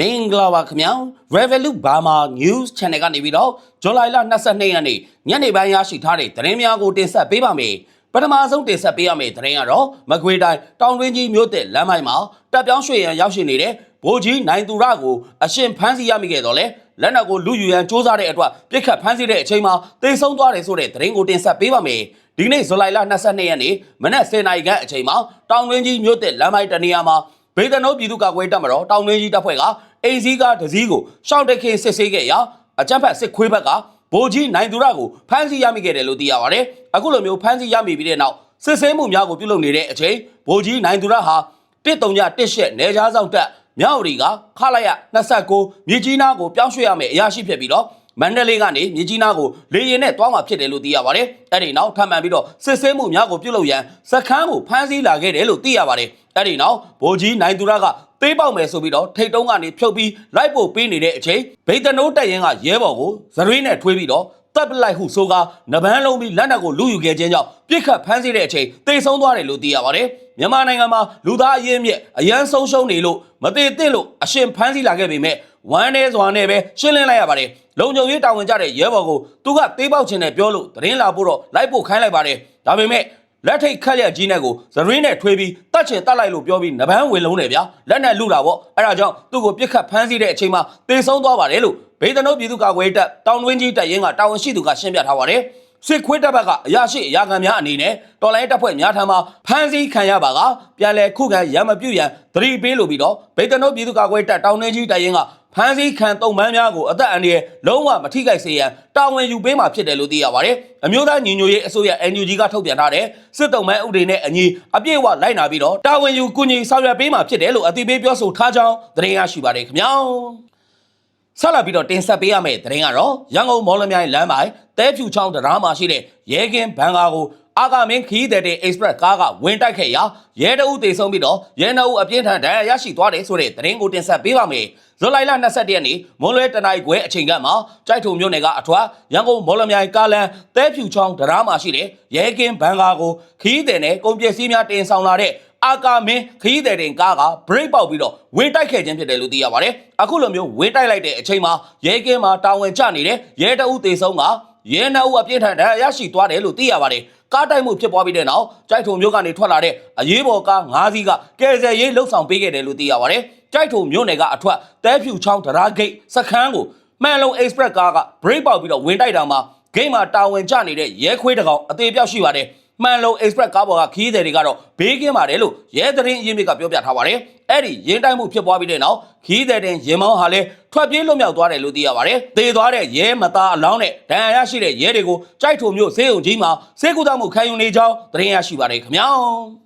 မင်္ဂလာပါခင်ဗျာ Revolut Burma News Channel ကနေပြီးတော့ဇူလိုင်လ22ရက်နေ့ညနေပိုင်းရရှိထားတဲ့သတင်းများကိုတင်ဆက်ပေးပါမယ်ပထမဆုံးတင်ဆက်ပေးရမယ့်သတင်းကတော့မကွေတိုင်းတောင်တွင်းကြီးမြို့တဲ့လမ်းမိုင်းမှာတပ်ပြောင်းရွှေ့ရန်ရောက်ရှိနေတဲ့ဗိုလ်ကြီးနိုင်သူရကိုအရှင်ဖမ်းဆီးရမိခဲ့တော့လေလက်နက်ကိုလူယူရန်စ조사တဲ့အတွက်ပြစ်ခတ်ဖမ်းဆီးတဲ့အချိန်မှာတေဆုံးသွားတယ်ဆိုတဲ့သတင်းကိုတင်ဆက်ပေးပါမယ်ဒီကနေ့ဇူလိုင်လ22ရက်နေ့မနက်10:00နာရီခန့်အချိန်မှာတောင်တွင်းကြီးမြို့တဲ့လမ်းမိုင်းတနေရာမှာ ဗေဒနိုးပြည်သူ့ကာကွယ်တပ်မတော်တောင်တွင်းကြီးတပ်ဖွဲ့ကအိမ်စည်းကားတစ်စီးကိုရှောင်းတက်ခင်းစစ်ဆေးခဲ့ရာအကြမ်းဖက်စစ်ခွေးဘက်ကဗိုလ်ကြီးနိုင်သူရကိုဖမ်းဆီးရမိခဲ့တယ်လို့သိရပါတယ်အခုလိုမျိုးဖမ်းဆီးရမိပြီးတဲ့နောက်စစ်ဆေးမှုများကိုပြုလုပ်နေတဲ့အချိန်ဗိုလ်ကြီးနိုင်သူရဟာတစ်တုံညတစ်ရှက်နေကြားဆောင်တက်မြောက်ရီကခလာရ29မြေကြီးနားကိုပြောင်းရွှေ့ရမယ်အရာရှိဖြစ်ပြီးတော့မန္တလေးကနေမြေကြီးနားကိုလေရင်နဲ့တွားမှာဖြစ်တယ်လို့သိရပါတယ်။အဲ့ဒီနောက်ထပ်မံပြီးတော့စစ်ဆေးမှုများကိုပြုလုပ်ရန်စခန်းကိုဖမ်းဆီးလာခဲ့တယ်လို့သိရပါတယ်။ အဲ့ဒီနောက်ဗိုလ်ကြီးနိုင်သူရကသေးပေါက်မယ်ဆိုပြီးတော့ထိတ်တုံးကနေဖြုတ်ပြီးလိုက်ပို့ပေးနေတဲ့အချိန်ဗိတ်တနိုးတက်ရင်ကရဲဘော်ကိုဇရွေးနဲ့ထွေးပြီးတော့တပ်ပလိုက်ဟုဆိုကာနဗန်းလုံးပြီးလက်နက်ကိုလူယူခဲ့ခြင်းကြောင့်ပြစ်ခတ်ဖမ်းဆီးတဲ့အချိန်တေဆုံးသွားတယ်လို့သိရပါတယ်။မြန်မာနိုင်ငံမှာလူသားအရင်းမြစ်အရန်ဆုံးရှုံးနေလို့မသေးသင့်လို့အရှင်ဖမ်းဆီးလာခဲ့ပေမဲ့ဝမ်းနေစွာနဲ့ပဲရှင်းလင်းလိုက်ရပါတယ်။လုံခြုံရေးတာဝန်ကျတဲ့ရဲဘော်ကိုသူကသေးပေါက်ခြင်းနဲ့ပြောလို့သတင်းလာဖို့တော့လိုက်ဖို့ခိုင်းလိုက်ပါတယ်။ဒါပေမဲ့ လက်ထိတ်ခက်ရက်ကြီးနဲ့ကိုဇရင်းနဲ့ထွေးပြီးတတ်ချင်တတ်လိုက်လို့ပြောပြီးနဗန်းဝင်လုံးတယ်ဗျာလက်နဲ့လူတာပေါ့အဲ့ဒါကြောင့်သူ့ကိုပြစ်ခတ်ဖမ်းဆီးတဲ့အချိန်မှာတေဆုံးသွားပါတယ်လို့ဘေးဒနုပြည်သူ့ကာကွယ်တပ်တောင်တွင်းကြီးတပ်ရင်းကတာဝန်ရှိသူကရှင်းပြထားပါတယ်စစ်ခွေးတပ်ဘက်ကအရာရှိအရာခံများအနေနဲ့တော်လိုင်းတပ်ဖွဲ့များထံမှဖမ်းဆီးခံရပါကပြန်လည်ခုခံရမပြုတ်ရန်သတိပေးလိုပြီးတော့ဗေဒနိုပြည်သူ့ကာကွယ်တပ်တောင်တွင်းကြီးတပ်ရင်းက ဖမ်းဆီးခံတုံမန်းများကိုအသက်အန္တရာယ်လုံးဝမထိခိုက်စေရန်တာဝန်ယူပေးမှာဖြစ်တယ်လို့သိရပါတယ်။အမျိုးသားညီညွတ်ရေးအစိုးရ NUG ကထုတ်ပြန်ထားတဲ့စစ်တုံမန်းဥပဒေနဲ့အညီအပြည့်အဝလိုက်နာပြီးတော့တာဝန်ယူကူညီဆောင်ရွက်ပေးမှာဖြစ်တယ်လို့အသိပေးပြောဆိုထားကြောင်းသတင်းရရှိပါတယ်ခင်ဗျာ။ဆက်လက်ပြီးတော့တင်ဆက်ပေးရမယ့်သတင်းကတော့ရန်ကုန်မော်လမြိုင်လမ်းပိုင်းတဲဖြူချောင်းတရားမှာရှိတဲ့ရဲကင်းဘန်ကာကို အာဂမင်းခီးတဲ့တဲ့ express ကားကဝင်တိုက်ခဲ့ရာရဲတအုပ်တေဆုံးပြီးတော့ရဲနှအုပ်အပြင်းထန်ဒဏ်ရာရရှိသွားတယ်ဆိုတဲ့သတင်းကိုတင်ဆက်ပေးပါမယ်။ဇူလိုင်လ22ရက်နေ့မွန်လွဲတနိုင်ခွဲအချိန်ကမှကြိုက်ထုံမြို့နယ်ကအထွားရန်ကုန်မော်လမြိုင်ကားလန်တဲဖြူချောင်းတရားမှာရှိတဲ့ရဲကင်းဘန်ကာကိုခီးတဲ့နဲ့ကုန်ပစ္စည်းများတင်ဆောင်လာတဲ့အာကာမင်းခရီးသည်တင်ကားက break ပေါက်ပြီးတော့ဝင်တိုက်ခဲ့ခြင်းဖြစ်တယ်လို့သိရပါတယ်။အခုလိုမျိုးဝင်တိုက်လိုက်တဲ့အချိန်မှာရဲကင်းမှာတာဝန်ကျနေတဲ့ရဲတအုပ်တေဆုံးက ရဲနှအုပ်အပြင်းထန်ဒဏ်ရာရရှိသွားတယ်လို့သိရပါတယ်။ကားတိုက်မှုဖြစ်ပွားပြီးတဲ့နောက်ကြိုက်ထုံမြို့ကနေထွက်လာတဲ့အရေးပေါ်ကား၅စီးကကယ်ဆယ်ရေးလှုပ်ဆောင်ပေးခဲ့တယ်လို့သိရပါတယ်။ကြိုက်ထုံမြို့နယ်ကအထွက်တဲဖြူချောင်းဒရာဂိတ်စခန်းကိုမှန်လုံ express ကားက break ပေါက်ပြီးတော့ဝင်တိုက်တာမှာဂိတ်မှာတာဝန်ကျနေတဲ့ရဲခွေးတကောင်အသေးပြောက်ရှိပါတယ်။ မှန်လုံ express ကားပေါ်ကခီးသည်တွေကတော့ဘေးကင်းပါတယ်လို့ရဲသတင်းအရင်းမြစ်ကပြောပြထားပါတယ်။အဲ့ဒီရင်တိုက်မှုဖြစ်ပွားပြီးတဲ့နောက်ခီးသည်တင်ရင်မောင်းဟာလည်းထွက်ပြေးလွတ်မြောက်သွားတယ်လို့သိရပါတယ်။သေသွားတဲ့ရဲမသားအလောင်းနဲ့ဒဏ်ရာရရှိတဲ့ရဲတွေကိုကြိုက်ထုံမျိုးဈေးုံကြီးမှာစေကူသားမှုခံယူနေကြောင်းသတင်းရရှိပါတယ်ခင်ဗျာ။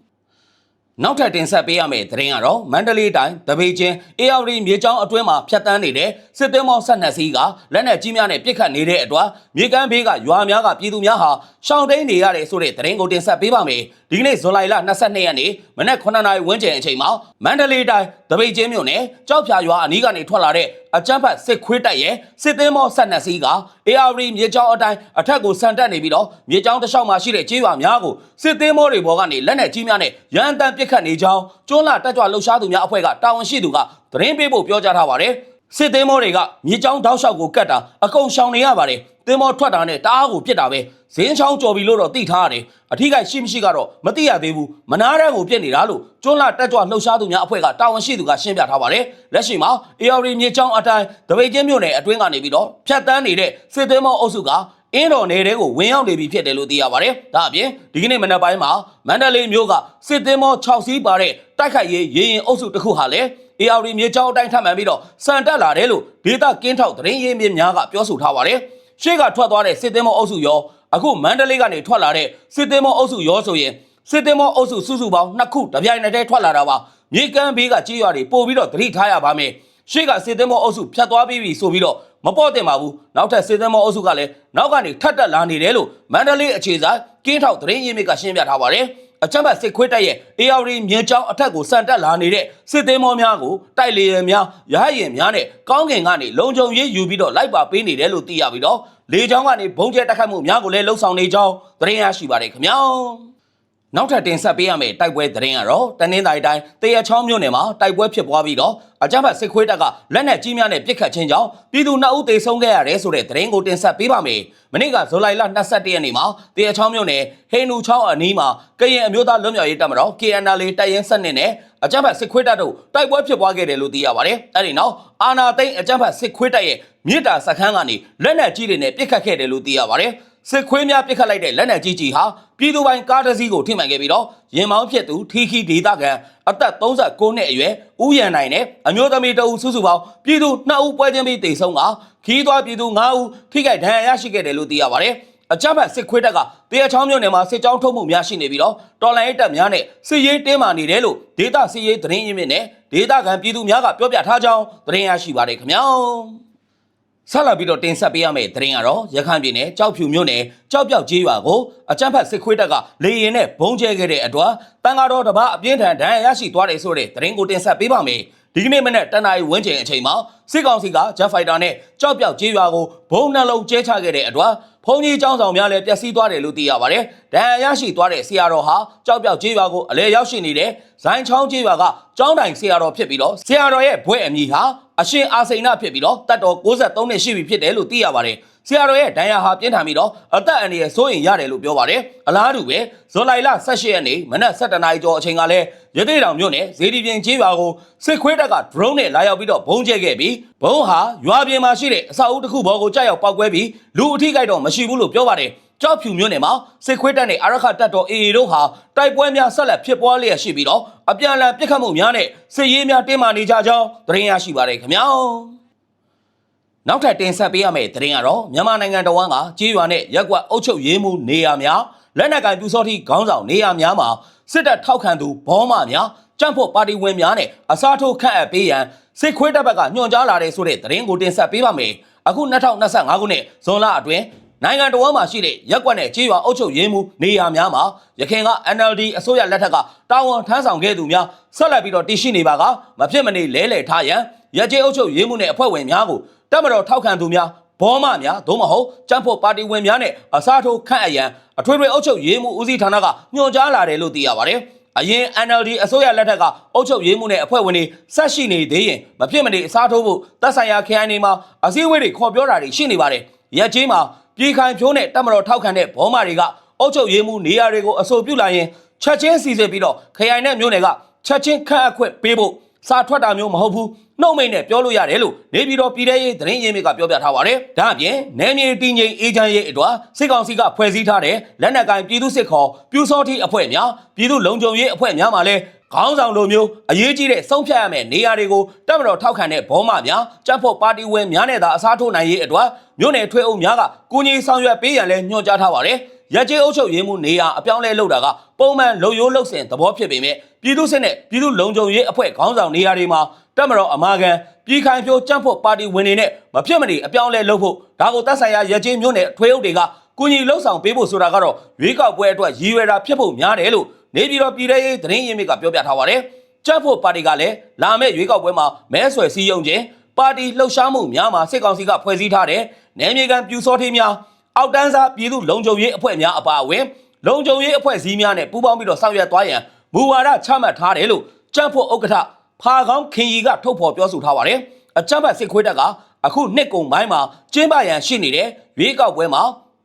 နောက်ထပ်တင်ဆက်ပေးရမယ့်သတင်းကတော့မန္တလေးတိုင်းတပိတ်ချင်းအေယာဝတီမြေကြောင်းအတွင်းမှာဖြတ်တန်းနေတဲ့စစ်သည်မောင်း12စီးကလက်နက်ကြီးများနဲ့ပစ်ခတ်နေတဲ့အတွက်မြေကမ်းဘေးကရွာများကပြည်သူများဟာရှောင်းတိန်နေရတဲ့ဆိုတဲ့သတင်းကိုတင်ဆက်ပေးပါမယ်ဒီကနေ့ဇွန်လ22ရက်နေ့မနက်9:00နာရီဝန်းကျင်အချိန်မှာမန္တလေးတိုင်းတပိတ်ချင်းမြို့နယ်ကြောက်ဖြာရွာအနီးကနေထွက်လာတဲ့အကြမ်းဖက်စစ်ခွေးတပ်ရဲ့စစ်သည်မောင်း12စီးကအေယာဝတီမြေကြောင်းအတိုင်းအထက်ကိုဆန်တက်နေပြီးတော့မြေကြောင်းတစ်လျှောက်မှာရှိတဲ့ကျေးရွာများကိုစစ်သည်မောတွေဘောကနေလက်နက်ကြီးများနဲ့ရန်တမ်းပစ်ခတ်နေကြောင်းကျွန်းလာတက်ကြွလှုပ်ရှားသူများအဖွဲ့ကတာဝန်ရှိသူကသတင်းပေးဖို့ပြောကြားထားပါတယ်စစ်သည်မောတွေကမြေကြောင်းတောက်လျှောက်ကိုကတ်တာအကုန်ရှောင်နေရပါတယ် သင်းမောထွက်တာနဲ့တအားကိုပြစ်တာပဲဇင်းချောင်းကြော်ပြီလို့တော့သိထားရတယ်အထီးကရှိမရှိကတော့မသိရသေးဘူးမနာရန်ကိုပြစ်နေတာလို့ကျွန်းလာတက်ကြွလှုပ်ရှားသူများအဖွဲ့ကတာဝန်ရှိသူကရှင်းပြထားပါတယ်လက်ရှိမှာ AR မြေချောင်းအတိုင်းတပိတ်ချင်းမြို့နယ်အတွင်းကနေပြီးတော့ဖြတ်တန်းနေတဲ့စစ်သည်မောအုပ်စုကအင်းတော်နယ်တဲကိုဝင်ရောက်နေပြီဖြစ်တယ်လို့သိရပါတယ်ဒါအပြင်ဒီကနေ့မနက်ပိုင်းမှာမန္တလေးမြို့ကစစ်သည်မော6စီးပါတဲ့တိုက်ခိုက်ရေးရေရင်အုပ်စုတစ်ခုဟာလည်း AR မြေချောင်းအတိုင်းထပ်မံပြီးတော့စံတက်လာတယ်လို့ဒေတာကင်းထောက်သတင်းရင်းမြစ်များကပြောဆိုထားပါတယ် ရှေ့ကထွက်သွားတဲ့စစ်သည်မောအုပ်စုရောအခုမန္တလေးကနေထွက်လာတဲ့စစ်သည်မောအုပ်စုရောဆိုရင်စစ်သည်မောအုပ်စုစုစုပေါင်းနှစ်ခုတပြိုင်နက်တည်းထွက်လာတာပါမြေကမ်းဘေးကကြေးရွာတွေပို့ပြီးတော့သတိထားရပါမယ်ရှေ့ကစစ်သည်မောအုပ်စုဖြတ်သွားပြီးပြီဆိုပြီးတော့မပေါ့တင်ပါဘူးနောက်ထပ်စစ်သည်မောအုပ်စုကလည်းနောက်ကနေထပ်တက်လာနေတယ်လို့မန္တလေးအခြေဆိုင်ကင်းထောက်သတင်းရင်းမြစ်ကရှင်းပြထားပါတယ် အချမ်းဘတ်စစ်ခွေးတက်ရဲ့ AR မြေချောင်းအထက်ကိုစံတက်လာနေတဲ့စစ်သေးမောများကိုတိုက်လေရင်များရဟရင်များနဲ့ကောင်းကင်ကနေလုံခြုံရေးယူပြီးတော့လိုက်ပါပေးနေတယ်လို့သိရပြီးတော့လေချောင်းကနေဘုံကျဲတက်ခတ်မှုများကိုလည်းလှုံ့ဆော်နေကြောင်းသတင်းရရှိပါတယ်ခင်ဗျာ နောက်ထပ်တင်ဆက်ပေးရမယ့်တိုက်ပွဲသတင်းကတော့တနင်္သာရီတိုင်းတရချောင်းမြို့နယ်မှာတိုက်ပွဲဖြစ်ပွားပြီးတော့အကြမ်းဖက်စစ်ခွေးတပ်ကလက်နက်ကြီးများနဲ့ပစ်ခတ်ခြင်းကြောင့်ပြည်သူ2ဦးသေဆုံးခဲ့ရတယ်ဆိုတဲ့သတင်းကိုတင်ဆက်ပေးပါမယ်။မနေ့ကဇူလိုင်လ22ရက်နေ့မှာတရချောင်းမြို့နယ်ဟိန္ဒူချောင်းအနီးမှာကရင်အမျိုးသားလွတ်မြောက်ရေးတပ်မတော် KNL တပ်ရင်း7နဲ့အကြမ်းဖက်စစ်ခွေးတပ်တို့တိုက်ပွဲဖြစ်ပွားခဲ့တယ်လို့သိရပါတယ်။အဲဒီနောက်အာနာသိန်းအကြမ်းဖက်စစ်ခွေးတပ်ရဲ့မြစ်တာစခန်းကနေလက်နက်ကြီးတွေနဲ့ပစ်ခတ်ခဲ့တယ်လို့သိရပါတယ်။ စစ်ခွေးများပစ်ခတ်လိုက်တဲ့လက်နက်ကြီးကြီးဟာပြည်သူပိုင်ကားတစ်စီးကိုထိမှန်ခဲ့ပြီးတော့ရင်မောင်းဖြစ်သူထီခီဒေတာကန်အသက်39နှစ်အရွယ်ဦးရန်နိုင်နဲ့အမျိုးသမီးတအုပ်စုစုပေါင်းပြည်သူ2ဦးပွဲချင်းပြီးတိတ်ဆုံးကခီးသွွားပြည်သူ9ဦးထိခိုက်ဒဏ်ရာရရှိခဲ့တယ်လို့သိရပါတယ်။အကြမ်းဖက်စစ်ခွေးတပ်ကတရချောင်းမြို့နယ်မှာစစ်ကြောင်းထုတ်မှုများရှိနေပြီးတော့တော်လိုင်းတပ်များနဲ့စစ်ရေးတင်းမာနေတယ်လို့ဒေတာစစ်ရေးသတင်းရင်းမြစ်နဲ့ဒေတာကန်ပြည်သူများကပြောပြထားကြောင်းသတင်းရရှိပါတယ်ခင်ဗျာ။ ဆက်လက်ပြီးတော့တင်ဆက်ပေးရမယ့်သတင်းကတော့ရခိုင်ပြည်နယ်ကြောက်ဖြူမြို့နယ်ကြောက်ပြောက်ကျေးရွာကိုအကြမ်းဖက်စစ်ခွေးတပ်ကလေရင်နဲ့ဘုံကျဲခဲ့တဲ့အတွက်တန်ဃာတော်တစ်ပါးအပြင်းထန်ဒဏ်ရာရရှိသွားတယ်ဆိုတဲ့သတင်းကိုတင်ဆက်ပေးပါမယ်။ဒီကနေ့မနေ့တနင်္လာရီဝန်းကျင်အချိန်မှာစစ်ကောင်စီကဂျက်ဖိုက်တာနဲ့ကြောက်ပြောက်ကျေးရွာကိုဘုံနှလုံးကျဲချခဲ့တဲ့အတွက်ဖုန်ကြီးကျောင်းဆောင်များလည်းပျက်စီးသွားတယ်လို့သိရပါတယ်။ဒဏ်ရာရရှိသွားတဲ့ဆရာတော်ဟာကြောက်ပြောက်ကျေးရွာကိုအလဲရောက်ရှိနေတဲ့ဇိုင်းချောင်းကျေးရွာကကျောင်းတိုင်ဆရာတော်ဖြစ်ပြီးတော့ဆရာတော်ရဲ့ဘွဲ့အမည်ဟာ အရှင်အာစိန်နဖြစ်ပြီးတော့တတ်တော်63နှစ်ရှိပြီဖြစ်တယ်လို့သိရပါတယ်။ဆရာတော်ရဲ့ဒဏ်ရာဟာပြင်းထန်ပြီးတော့အသက်အန္တရာယ်စိုးရင်ရတယ်လို့ပြောပါတယ်။အလားတူပဲဇွန်လ18ရက်နေ့မနက်7:00နာရီကျော်အချိန်ကလည်းရသေးတောင်မြို့နယ်ဇေဒီပြင်ကျေးရွာကိုစစ်ခွေးတပ်က drone နဲ့လာရောက်ပြီးတော့ဘုံကျဲခဲ့ပြီးဘုံဟာရွာပြင်မှာရှိတဲ့အဆောက်အဦတစ်ခုပေါ်ကိုကြောက်ရောက်ပောက်ကွဲပြီးလူအထိကိတော့မရှိဘူးလို့ပြောပါတယ်။ ကြောက်ဖြူမြို့နယ်မှာစစ်ခွေးတပ်နဲ့အာရခတပ်တော် AA တို့ဟာတိုက်ပွဲများဆက်လက်ဖြစ်ပွားလျက်ရှိပြီးတော့အပြန်အလှန်ပစ်ခတ်မှုများနဲ့စစ်ရေးများတင်းမာနေကြကြောင်းသတင်းရရှိပါတယ်ခင်ဗျာ။နောက်ထပ်တင်ဆက်ပေးရမယ့်သတင်းကတော့မြန်မာနိုင်ငံတော်ဝန်ကကြေးရွာနဲ့ရက်ကွက်အုပ်ချုပ်ရေးမှုနေရာများလက်နက်ကင်ပြူစောတိခေါင်းဆောင်နေရာများမှာစစ်တပ်ထောက်ခံသူဘောမများကြန့်ဖို့ပါတီဝင်များနဲ့အစားထိုးခန့်အပ်ပေးရန်စစ်ခွေးတပ်ဘက်ကညွှန်ကြားလာတဲ့ဆိုတဲ့သတင်းကိုတင်ဆက်ပေးပါမယ်။အခု2025ခုနှစ်ဇွန်လအတွင်း နိုင်ငံတော်ဝန်မှာရှိတဲ့ရက်ကွက်နဲ့ကြေးရွာအုပ်ချုပ်ရေးမှုနေရာများမှာရခိုင်က NLD အစိုးရလက်ထက်ကတာဝန်ထမ်းဆောင်ခဲ့သူများဆက်လက်ပြီးတော့တည်ရှိနေပါကမဖြစ်မနေလဲလှယ်ထားရန်ရကြေးအုပ်ချုပ်ရေးမှုနဲ့အဖွဲ့ဝင်များကိုတပ်မတော်ထောက်ခံသူများဘောမများသို့မဟုတ်ကြမ်းဖို့ပါတီဝင်များနဲ့အစားထိုးခန့်အပ်ရန်အထွေထွေအုပ်ချုပ်ရေးမှုဦးစီးဌာနကညွှန်ကြားလာတယ်လို့သိရပါတယ်။အရင် NLD အစိုးရလက်ထက်ကအုပ်ချုပ်ရေးမှုနဲ့အဖွဲ့ဝင်တွေဆက်ရှိနေသေးရင်မဖြစ်မနေအစားထိုးဖို့တပ်ဆိုင်ရာခရိုင်တွေမှာအစည်းအဝေးတွေခေါ်ပြောတာတွေရှိနေပါတယ်။ရက်ကြီးမှာ ပြည်ခိုင်ဖြိုးနဲ့တပ်မတော်ထောက်ခံတဲ့ဘောမတွေကအုပ်ချုပ်ရေးမှုနေရာတွေကိုအဆိုပြုလာရင်ချက်ချင်းစီစစ်ပြီးတော့ခရိုင်နဲ့မြို့နယ်ကချက်ချင်းခန့်အပ်ခွင့်ပေးဖို့စာထွက်တာမျိုးမဟုတ်ဘူးနှုတ်မိတ်နဲ့ပြောလို့ရတယ်လို့နေပြည်တော်ပြည်ထရေးသတင်းရင်းမြစ်ကပြောပြထားပါတယ်။ဒါအပြင်နယ်မြေတည်ငြိမ်အေဂျင့်ရေးအတွက်စစ်ကောင်စီကဖွဲ့စည်းထားတဲ့လက်နက်ကိုင်ပြည်သူစစ်ခေါ်ပြူစောတိအဖွဲ့များပြည်သူလုံခြုံရေးအဖွဲ့များမှလည်း ခေါင်းဆောင်လိုမျိုးအရေးကြီးတဲ့ဆုံးဖြတ်ရမယ့်နေရာတွေကိုတပ်မတော်ထောက်ခံတဲ့ဘောမများကြက်ဖို့ပါတီဝင်များနဲ့သာအစားထိုးနိုင်ရေးအတွက်မြို့နယ်ထွေအုပ်များကကူညီဆောင်ရွက်ပေးရန်လဲညွှန်ကြားထားပါတယ်။ရကြေးအုပ်ချုပ်ရေးမှုနေရာအပြောင်းလဲလုပ်တာကပုံမှန်လုံရိုးလုံစင်သဘောဖြစ်ပေမဲ့ပြည်သူစစ်နဲ့ပြည်သူလုံခြုံရေးအဖွဲ့ခေါင်းဆောင်နေရာတွေမှာတက်မတော်အမာခံပြည်ခိုင်ဖြိုးကြံ့ဖို့ပါတီဝင်တွေနဲ့မဖြစ်မနေအပြောင်းလဲလုပ်ဖို့ဒါကိုတပ်ဆိုင်ရာရကြေးမျိုးနဲ့ထွေအုပ်တွေကကူညီလှုပ်ဆောင်ပေးဖို့ဆိုတာကတော့ရွေးကောက်ပွဲအတွက်ရည်ရွယ်တာဖြစ်ဖို့များတယ်လို့ နေပြည်တော်ပြည်ထရေးသတင်းရင်းမြစ်ကပြောပြထားပါတယ်ကြံ့ဖို့ပါတီကလည်းလာမယ့်ရွေးကောက်ပွဲမှာမဲဆွယ်စည်းရုံးခြင်းပါတီလှုပ်ရှားမှုများမှာစစ်ကောင်စီကဖွဲ့စည်းထားတဲ့နယ်မြေကန်ပြူစောထေးများအောက်တန်းစားပြည်သူလုံခြုံရေးအဖွဲ့များအပါအဝင်လုံခြုံရေးအဖွဲ့အစည်းများနဲ့ပူးပေါင်းပြီးတော့ဆောင်ရွက်သွားရန်မူဝါဒချမှတ်ထားတယ်လို့ကြံ့ဖို့ဥက္ကဋ္ဌဖာကောင်းခင်ရီကထုတ်ဖော်ပြောဆိုထားပါတယ်။အကြမ်းဖက်စစ်ခွေးတပ်ကအခုနှစ်ကုံပိုင်းမှာကျင်းပရန်ရှိနေတဲ့ရွေးကောက်ပွဲမှာ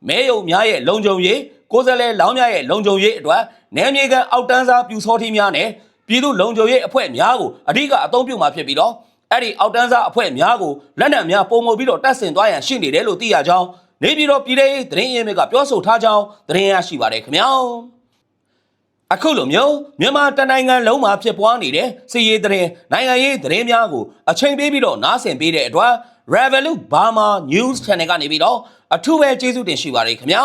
မဲယုံများရဲ့လုံခြုံရေးကိုယ်စားလှယ်လောင်းများရဲ့လုံခြုံရေးအတွက်နယ်မြေကန်အောက်တန်းစားပြူစောထီးများနဲ့ပြည်သူလုံခြုံရေးအဖွဲ့များကိုအဓိကအသုံးပြုမှာဖြစ်ပြီးတော့အဲ့ဒီအောက်တန်းစားအဖွဲ့များကိုလက်နက်များပုံမှုပြီးတော့တပ်ဆင်သွားရန်ရှိနေတယ်လို့သိရကြောင်းနေပြည်တော်ပြည်ထောင်ရေးသတင်းရင်းမြစ်ကပြောဆိုထားကြောင်းသတင်းရရှိပါတယ်ခင်ဗျာ။အခုလိုမျိုးမြန်မာတနိုင်ငံလုံးမှာဖြစ်ပွားနေတဲ့စီရေးသတင်းနိုင်ငံရေးသတင်းများကိုအချိန်ပေးပြီးတော့နားဆင်ပေးတဲ့အတွက် Revolut Burma News Channel ကနေပြီးတော့အထူးပဲကျေးဇူးတင်ရှိပါတယ်ခင်ဗျာ